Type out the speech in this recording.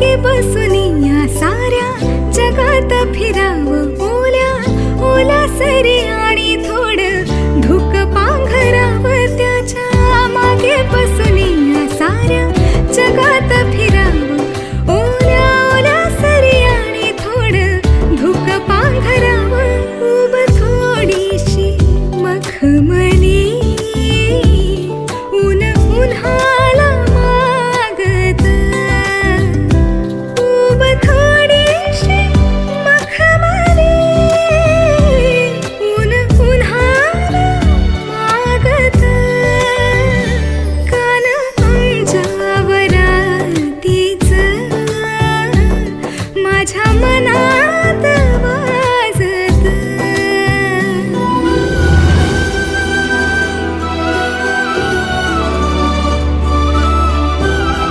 मागे बसुनी या साऱ्या जगात फिराव ओल्या ओला सरी आणि थोड धुक पांघराव त्याच्यामागे बसुनी या साऱ्या जगात फिराव ओल्या ओला सरी आणि थोड धुक पांघराव खूप थोडीशी मखम మమనాథమా